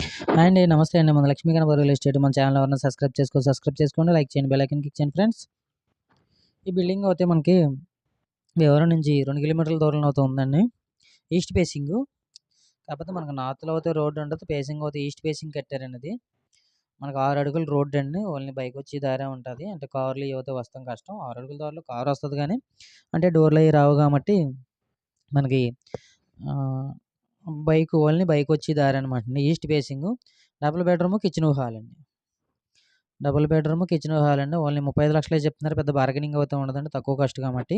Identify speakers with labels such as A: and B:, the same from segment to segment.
A: And అండి నమస్తే అండి. మన లక్ష్మీ కనబర్ రియల్ ఎస్టేట్ మన ఛానల్ ఎవరైనా సబ్స్క్రైబ్ చేసుకో సబ్స్క్రైబ్ చేసుకోండి లైక్ చేయండి బెల్ క్లిక్ చేయండి ఫ్రెండ్స్. ఈ బిల్డింగ్ అయితే మనకి ఎవరి నుంచి రెండు కిలోమీటర్ల దూరంలో అయితే ఉందండి. East facing. కాకపోతే మనకు నార్త్లో అయితే రోడ్డు ఉండదు ఫేసింగ్ అయితే ఈస్ట్ ఫేసింగ్ కట్టారండి అది మనకు ఆరు అడుగులు రోడ్ అండి ఓన్లీ బైక్ వచ్చి దారే ఉంటుంది. అంటే కార్లు అయితే వస్తాం కష్టం. ఆరు అడుగుల దారిలో కారు వస్తుంది కానీ అంటే డోర్లు అవి రావు కాబట్టి మనకి బైక్ ఓన్లీ బైక్ వచ్చి దారి అనమాట east facing double bedroom kitchen hall అండి డబుల్ బెడ్రూమ్ కిచెన్ హాల్ అండి ఓన్లీ ముప్పై ఐదు లక్షలే చెప్తున్నారు. పెద్ద బార్గెనింగ్ అవుతూ ఉండదండి. తక్కువ కాస్ట్ కాబట్టి.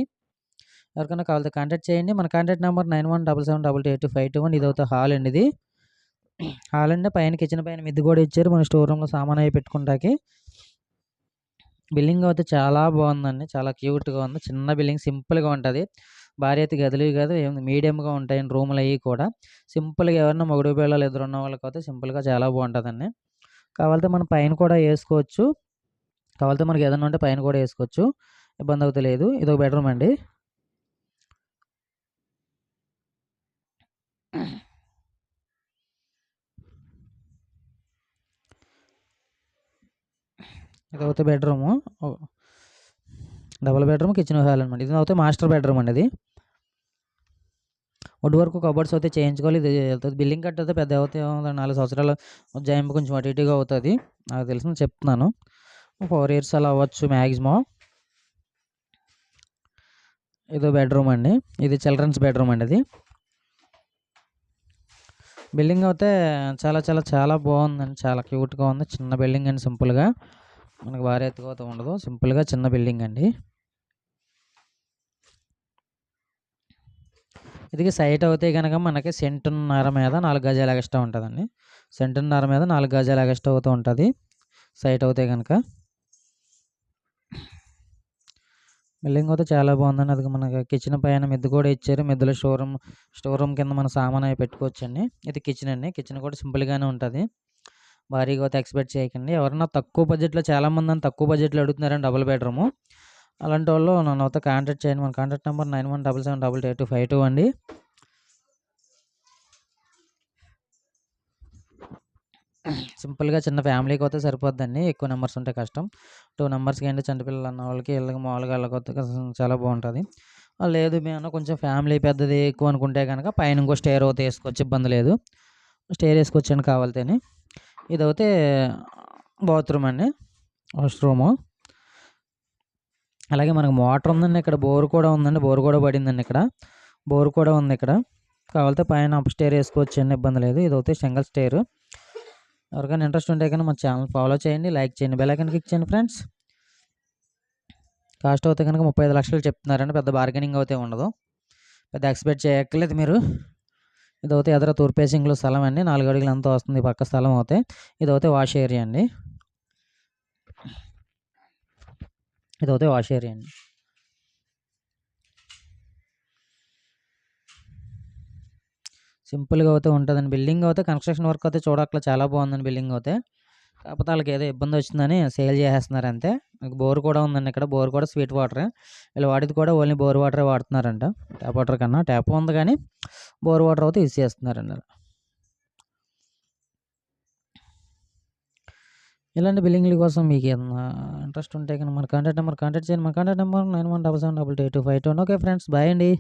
A: ఎవరికైనా కావాలితే కాంటాక్ట్ చేయండి. మన contact number nine one double seven double eight five two one ఇది అవుతా హాల్ అండి ఇది. హాల్ అండి పైన కిచెన్ పైన మిద్ది కూడా ఇచ్చారు. మన స్టోర్ రూమ్లో సామాన్ అవి పెట్టుకుంటాకి. బిల్డింగ్ అయితే చాలా బాగుందండి. చాలా క్యూట్గా ఉంది. చిన్న బిల్డింగ్ సింపుల్గా ఉంటుంది. భారీ అయితే గదులు కాదు మీడియంగా ఉంటాయి రూములు అవి కూడా సింపుల్గా ఎవరైనా మొగుడు పిల్లలు ఎదురు ఉన్న వాళ్ళకి అయితే సింపుల్గా చాలా బాగుంటుందండి. కావాలంటే మనం పైన కూడా వేసుకోవచ్చు. కావాలంటే మనకి ఏదైనా ఉంటే పైన కూడా వేసుకోవచ్చు. ఇబ్బంది అవుతా లేదు. ఇది ఒక బెడ్రూమ్ అండి. ఇది అవుతే bedroom. Double bedroom kitchen hall అనమాట ఇది అవుతే మాస్టర్ బెడ్రూమ్ అండి ఇది. వుడ్ వర్క్ కబర్డ్స్ అయితే చేయించుకోవాలి. ఇది వెళ్తుంది. బిల్డింగ్ కట్టయితే పెద్ద అవుతాయి నాలుగు సంవత్సరాలు జాయింపు కొంచెం అటు ఇటుగా అవుతుంది. నాకు తెలిసిన చెప్తున్నాను. ఫోర్ ఇయర్స్ అలా అవ్వచ్చు మ్యాక్సిమం ఇదో బెడ్రూమ్ అండి. ఇది చిల్డ్రన్స్ బెడ్రూమ్ అండి ఇది. బిల్డింగ్ అయితే చాలా చాలా చాలా బాగుందండి. చాలా క్యూట్గా ఉంది. చిన్న బిల్డింగ్ అండి సింపుల్గా. మనకు భారీ ఎత్తుకోత ఉండదు. సింపుల్గా చిన్న బిల్డింగ్ అండి. ఇది సైట్ అవుతే కనుక మనకి సెంటున్నర మీద నాలుగు గజాల ఎగస్ట్రా ఉంటుందండి. సెంటున్నర మీద నాలుగు గజాల ఎగస్ట్రా అవుతూ ఉంటుంది. సైట్ అవుతే కనుక బిల్డింగ్ అయితే చాలా బాగుందండి. అది మనకి కిచెన్ పైన మిద్దు కూడా ఇచ్చారు. మిద్దులో షోరూమ్ రూమ్ స్టోర్ రూమ్ కింద మన సామాన్ అవి పెట్టుకోవచ్చండి. ఇది కిచెన్ అండి. కిచెన్ కూడా సింపుల్గానే ఉంటుంది. భారీగా అయితే ఎక్స్పెక్ట్ చేయకండి. ఎవరన్నా తక్కువ బడ్జెట్లో చాలామంది అని తక్కువ బడ్జెట్లో అడుగుతున్నారండి డబుల్ బెడ్రూము. అలాంటి వాళ్ళు నన్ను అయితే కాంటాక్ట్ చేయండి. మన contact number nine one double seven double eight five two అండి. సింపుల్గా చిన్న ఫ్యామిలీకి అయితే సరిపోద్దండి. ఎక్కువ నెంబర్స్ ఉంటే కష్టం. టూ నెంబర్స్కి ఏంటి చంటిపిల్లలు అన్న వాళ్ళకి వీళ్ళకి మామూలుగా వెళ్ళకపోతే చాలా బాగుంటుంది. లేదు మేము కొంచెం ఫ్యామిలీ పెద్దది ఎక్కువ అనుకుంటే కనుక పైన ఇంకో స్టేర్ అయితే వేసుకోవచ్చు ఇబ్బంది లేదు. స్టేర్ వేసుకొచ్చాను కావాలితేనే. ఇది అయితే బాత్రూమ్ అండి. వాష్రూము. అలాగే మనకు మోటార్ ఉందండి ఇక్కడ బోర్ కూడా ఉందండి బోర్ కూడా పడిందండి ఇక్కడ. బోర్ కూడా ఉంది ఇక్కడ. కావాలితే పైన అప్ స్టేర్ వేసుకోవచ్చు అండి ఇబ్బంది లేదు. ఇది అయితే సింగిల్ స్టేర్. ఎవరికైనా ఇంట్రెస్ట్ ఉంటే కానీ మన ఛానల్ ఫాలో చేయండి లైక్ చేయండి బెలైకన్ క్లిక్ చేయండి ఫ్రెండ్స్. కాస్ట్ అయితే కనుక ముప్పై ఐదు లక్షలు చెప్తున్నారండి పెద్ద బార్గెనింగ్ అయితే ఉండదు. పెద్ద ఎక్స్పెక్ట్ చేయక్కర్లేదు మీరు. ఇది అయితే ఎదర తూర్పేసింగ్లో స్థలం అండి నాలుగు అడుగులు అంతా వస్తుంది పక్క స్థలం అవుతే ఇది అయితే వాష్ ఏరియా అండి. ఇది అయితే వాష్ ఏరియా అండి సింపుల్గా అయితే ఉంటుందండి. బిల్డింగ్ అయితే కన్స్ట్రక్షన్ వర్క్ అయితే చూడక్కల చాలా బాగుందండి బిల్డింగ్ అయితే. కాకపోతే వాళ్ళకి ఏదో ఇబ్బంది వచ్చిందని సేల్ చేసేస్తున్నారు అంతే. బోర్ కూడా ఉందండి ఇక్కడ. బోర్ కూడా స్వీట్ వాటర్. వీళ్ళు వాడిది కూడా ఓన్లీ బోర్ వాటరే వాడుతున్నారంట. ట్యాప్ వాటర్ కన్నా ట్యాప్ ఉంది కానీ బోర్ వాటర్ అయితే యూజ్ చేస్తున్నారండి ఇలాంటి బిల్డింగ్ల కోసం మీకు ఏదైనా ఇంట్రెస్ట్ ఉంటే కానీ మన కాంటాక్ట్ నెంబర్ కాంటాక్ట్ చేయండి. మన contact number nine one double seven double two eight five two okay friends bye అండి.